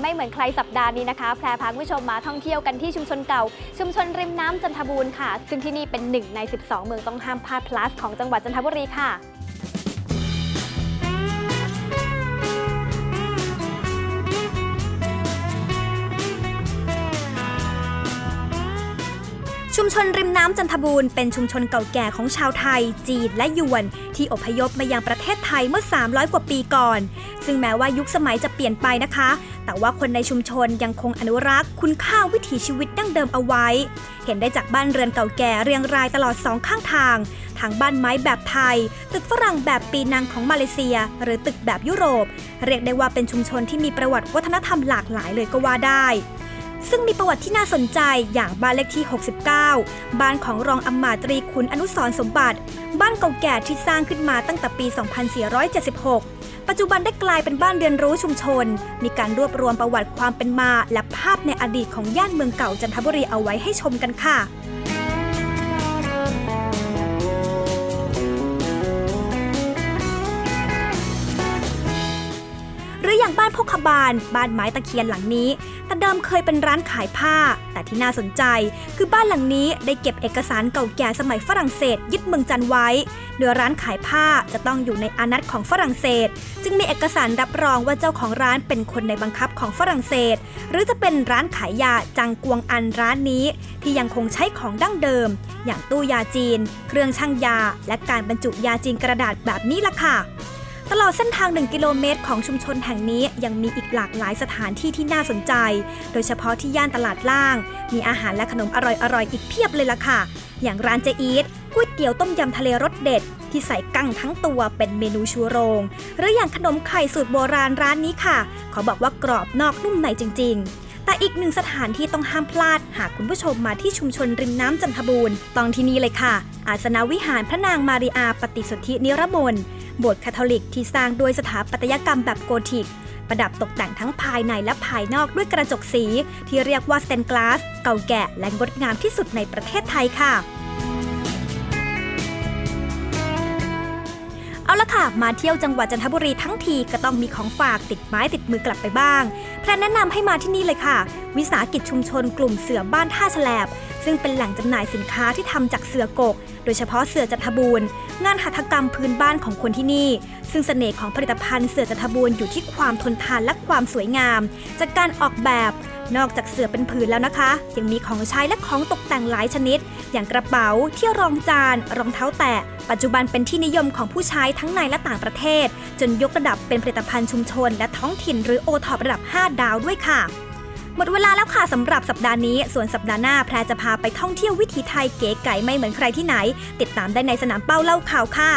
ไม่เหมือนใครสัปดาห์นี้นะคะแพรพาคุณผู้ชมมาท่องเที่ยวกันที่ชุมชนเก่า ชุมชนริมน้ำจันทบูรณ์ค่ะ ซึ่งที่นี่เป็นหนึ่งใน 12 เมืองต้องห้ามพลาดพลัสของจังหวัดจันทบุรีค่ะ ชุมชนริมน้ำจันทบูรณ์เป็นชุมชนเก่าแก่ของชาวไทย จีนและยวน ที่อพยพมายังประเทศไทยเมื่อ 300 กว่าปีก่อน ซึ่งแม้ว่ายุคสมัยจะเปลี่ยนไปนะคะ แต่ว่าคนในชุมชนยังคงอนุรักษ์ คุณค่าวิถีชีวิตดั้งเดิมเอาไว้ เห็นได้จากบ้านเรือนเก่าแก่เรียงรายตลอดสองข้างทางทั้งบ้านไม้แบบไทย ตึกฝรั่งแบบปีนังของมาเลเซีย หรือตึกแบบยุโรป เรียกได้ว่าเป็นชุมชนที่มีประวัติวัฒนธรรมหลากหลายเลยก็ว่าได้ ซึ่งมีประวัติที่น่าสนใจอย่างบ้านเลขที่ 69 บ้านของรองอำมาตย์ตรีขุนอนุสรสมบัติ บ้านเก่าแก่ที่สร้างขึ้นมาตั้งแต่ปี 2476 ปัจจุบันได้กลายเป็นบ้านเรียนรู้ชุมชน มีการรวบรวมประวัติความเป็นมา และภาพในอดีตของย่านเมืองเก่าจันทบุรีเอาไว้ให้ชมกันค่ะ บ้านพกขบาล บ้านไม้ตะเคียนหลังนี้ แต่เดิมเคยเป็นร้านขายผ้า แต่ที่น่าสนใจ คือบ้านหลังนี้ได้เก็บเอกสารเก่าแก่สมัยฝรั่งเศสยึดเมืองจันไว้ โดยร้านขายผ้าจะต้องอยู่ในอานัตของฝรั่งเศส จึงมีเอกสารรับรองว่าเจ้าของร้านเป็นคนในบังคับของฝรั่งเศส หรือจะเป็นร้านขายยาจังกวงอันร้านนี้ ที่ยังคงใช้ของดั้งเดิม อย่างตู้ยาจีน เครื่องชั่งยา และการบรรจุยาจีนกระดาษแบบนี้ล่ะค่ะ ตลอดเส้นทาง 1 กิโลเมตรของชุมชนแห่งนี้ยังมีอีกหลากหลายสถานที่ที่น่าสนใจ โดยเฉพาะที่ย่านตลาดล่าง มีอาหารและขนมอร่อยๆ อีกเพียบเลยล่ะค่ะ อย่างร้านเจอีทก๋วยเตี๋ยวต้มยำทะเลรสเด็ด ที่ใส่กั้งทั้งตัวเป็นเมนูชูโรง หรืออย่างขนมไข่สูตรโบราณร้านนี้ค่ะ ขอบอกว่ากรอบนอกนุ่มในจริง ๆแต่อีกหนึ่งสถานที่ต้องห้ามพลาด หากคุณผู้ชมมาที่ชุมชนริมน้ำจันทบูรณ์ต้องที่นี่เลยค่ะ อาสนาวิหารพระนางมาริอาปฏิสนธินิรมน โบสถ์คาทอลิกที่สร้างด้วยสถาปัตยกรรมแบบโกธิก ประดับตกแต่งทั้งภายในและภายนอกด้วยกระจกสี ที่เรียกว่าสเตนกลาส เก่าแก่และงดงามที่สุดในประเทศไทยค่ะ เอาละค่ะ มาเที่ยวจังหวัดจันทบุรีทั้งทีก็ต้องมีของฝากติดไม้ติดมือกลับไปบ้างแพรแนะนำให้มาที่นี่เลยค่ะ วิสาหกิจชุมชนกลุ่มเสือบ้านท่าแฉลบ ซึ่งเป็นแหล่งจำหน่ายสินค้าที่ทำจากเสือกก โดยเฉพาะเสือจันทบูรณ์งานหัตถกรรมพื้นบ้านของคนที่นี่ ซึ่งเสน่ห์ของผลิตภัณฑ์เสือจันทบูรณ์อยู่ที่ความทนทานและความสวยงาม จากการออกแบบนอกจากเสือเป็นผืนแล้วนะคะ ยังมีของใช้และของตกแต่งหลายชนิด อย่างกระเป๋า ที่รองจาน รองเท้าแตะ ปัจจุบันเป็นที่นิยมของผู้ใช้ทั้งในและต่างประเทศ จนยกระดับเป็นผลิตภัณฑ์ชุมชน และท้องถิ่นหรือโอท็อประดับ 5 ดาวด้วยค่ะ หมดเวลาแล้วค่ะสำหรับสัปดาห์นี้ ส่วนสัปดาห์หน้าแพรจะพาไปท่องเที่ยววิถีไทยเก๋ไก๋ไม่เหมือนใครที่ไหน ติดตามได้ในสนามเป้าเล่าข่าวค่ะ